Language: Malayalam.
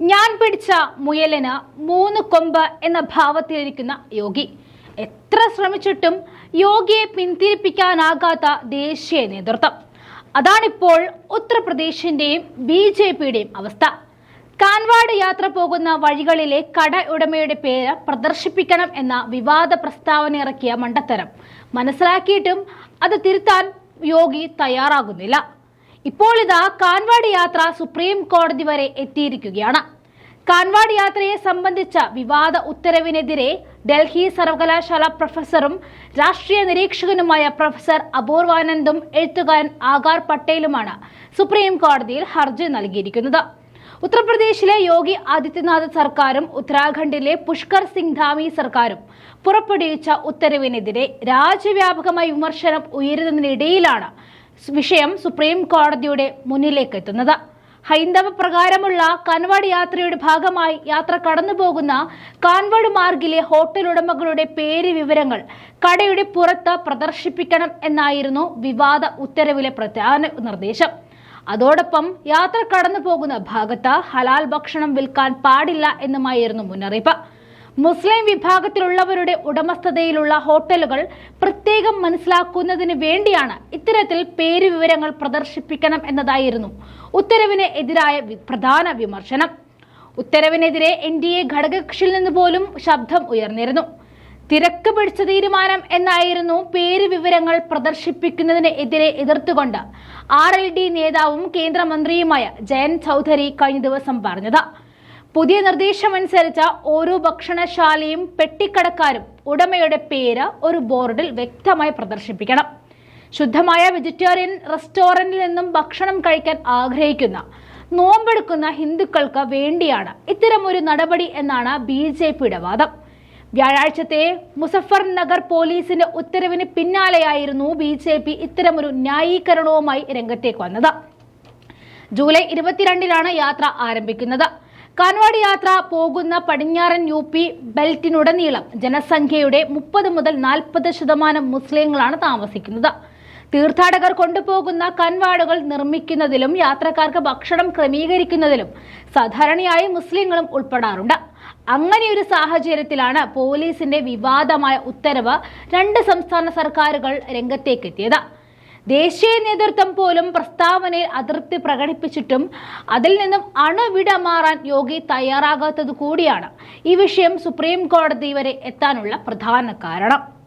ഞാൻ പിടിച്ച മുയലിന് മൂന്ന് കൊമ്പ് എന്ന ഭാവത്തിലിരിക്കുന്ന യോഗി. എത്ര ശ്രമിച്ചിട്ടും യോഗിയെ പിന്തിരിപ്പിക്കാനാകാത്ത ദേശീയ നേതൃത്വം. അതാണിപ്പോൾ ഉത്തർപ്രദേശിന്റെയും ബി ജെ പിയുടെയും അവസ്ഥ. കാൻവാട് യാത്ര പോകുന്ന വഴികളിലെ കട ഉടമയുടെ പേര് പ്രദർശിപ്പിക്കണം എന്ന വിവാദ പ്രസ്താവന ഇറക്കിയ മണ്ടത്തരം. മനസ്സിലാക്കിയിട്ടും അത് തിരുത്താൻ യോഗി തയ്യാറാകുന്നില്ല. ഇപ്പോൾ ഇതാ കാൻവാട് യാത്ര സുപ്രീം കോടതി വരെ എത്തിയിരിക്കുകയാണ്. കാൻവാട് യാത്രയെ സംബന്ധിച്ച വിവാദ ഉത്തരവിനെതിരെ ഡൽഹി സർവകലാശാല പ്രൊഫസറും രാഷ്ട്രീയ നിരീക്ഷകനുമായ പ്രൊഫസർ അപൂർവാനന്ദും എഴുത്തുകാരൻ ആകാർ പട്ടേലുമാണ് സുപ്രീം കോടതിയിൽ ഹർജി നൽകിയിരിക്കുന്നത്. ഉത്തർപ്രദേശിലെ യോഗി ആദിത്യനാഥ് സർക്കാരും ഉത്തരാഖണ്ഡിലെ പുഷ്കർ സിംഗ് ധാമി സർക്കാരും പുറപ്പെടുവിച്ച ഉത്തരവിനെതിരെ രാജ്യവ്യാപകമായി വിമർശനം ഉയരുന്നതിനിടയിലാണ് വിഷയം സുപ്രീം കോടതിയുടെ മുന്നിലേക്ക് എത്തുന്നത് ഹൈന്ദവ പ്രകാരമുള്ള കൻവാട് യാത്രയുടെ ഭാഗമായി യാത്ര കടന്നുപോകുന്ന കാൻവാട് മാർഗിലെ ഹോട്ടൽ ഉടമകളുടെ പേര് വിവരങ്ങൾ കടയുടെ പുറത്ത് പ്രദർശിപ്പിക്കണം എന്നായിരുന്നു വിവാദ ഉത്തരവിലെ പ്രധാന നിർദ്ദേശം. അതോടൊപ്പം യാത്ര കടന്നു പോകുന്ന ഭാഗത്ത് ഹലാൽ ഭക്ഷണം വിൽക്കാൻ പാടില്ല എന്നുമായിരുന്നു മുന്നറിയിപ്പ്. മുസ്ലിം വിഭാഗത്തിലുള്ളവരുടെ ഉടമസ്ഥതയിലുള്ള ഹോട്ടലുകൾ പ്രത്യേകം മനസ്സിലാക്കുന്നതിന് വേണ്ടിയാണ് ഇത്തരത്തിൽ പേര് വിവരങ്ങൾ പ്രദർശിപ്പിക്കണം എന്നതായിരുന്നു ഉത്തരവിന് എതിരായ പ്രധാന വിമർശനം. ഉത്തരവിനെതിരെ എൻ ഡി എ ഘടകകക്ഷിയിൽ നിന്ന് പോലും ശബ്ദം ഉയർന്നിരുന്നു. തിരക്ക് പിടിച്ച തീരുമാനം എന്നായിരുന്നു പേര് വിവരങ്ങൾ പ്രദർശിപ്പിക്കുന്നതിന് എതിരെ എതിർത്തുകൊണ്ട് ആർ എൽ ഡി നേതാവും കേന്ദ്രമന്ത്രിയുമായ ജയൻ ചൗധരി കഴിഞ്ഞ ദിവസം പറഞ്ഞത്. പുതിയ നിർദ്ദേശമനുസരിച്ച് ഓരോ ഭക്ഷണശാലയും പെട്ടിക്കടക്കാരും ഉടമയുടെ പേര് ഒരു ബോർഡിൽ വ്യക്തമായി പ്രദർശിപ്പിക്കണം. ശുദ്ധമായ വെജിറ്റേറിയൻ റെസ്റ്റോറന്റിൽ നിന്നും ഭക്ഷണം കഴിക്കാൻ ആഗ്രഹിക്കുന്ന നോമ്പെടുക്കുന്ന ഹിന്ദുക്കൾക്ക് വേണ്ടിയാണ് ഇത്തരമൊരു നടപടി എന്നാണ് ബി ജെ പിയുടെ വാദം. വ്യാഴാഴ്ചത്തെ മുസഫർ നഗർ പോലീസിന്റെ ഉത്തരവിന് പിന്നാലെയായിരുന്നു ബി ജെ പി ഇത്തരമൊരു ന്യായീകരണവുമായി രംഗത്തേക്ക് വന്നത്. ജൂലൈ ഇരുപത്തിരണ്ടിലാണ് യാത്ര ആരംഭിക്കുന്നത്. കാൻവാട് യാത്ര പോകുന്ന പടിഞ്ഞാറൻ യു പി ബെൽറ്റിനുടനീളം ജനസംഖ്യയുടെ മുപ്പത് മുതൽ നാൽപ്പത് ശതമാനം മുസ്ലിങ്ങളാണ് താമസിക്കുന്നത്. തീർത്ഥാടകർ കൊണ്ടുപോകുന്ന കൻവാടുകൾ നിർമ്മിക്കുന്നതിലും യാത്രക്കാർക്ക് ഭക്ഷണം ക്രമീകരിക്കുന്നതിലും സാധാരണയായി മുസ്ലിങ്ങളും ഉൾപ്പെടാറുണ്ട്. അങ്ങനെയൊരു സാഹചര്യത്തിലാണ് പോലീസിന്റെ വിവാദമായ ഉത്തരവ് രണ്ട് സംസ്ഥാന സർക്കാരുകൾ രംഗത്തേക്കെത്തിയത്. ദേശീയ നേതൃത്വം പോലും പ്രസ്താവനയിൽ അതൃപ്തി പ്രകടിപ്പിച്ചിട്ടും അതിൽ നിന്നും അണുവിട മാറാൻ യോഗി തയ്യാറാകാത്തത് കൂടിയാണ്. ഈ വിഷയം സുപ്രീം കോടതി വരെ എത്താനുള്ള പ്രധാന കാരണം.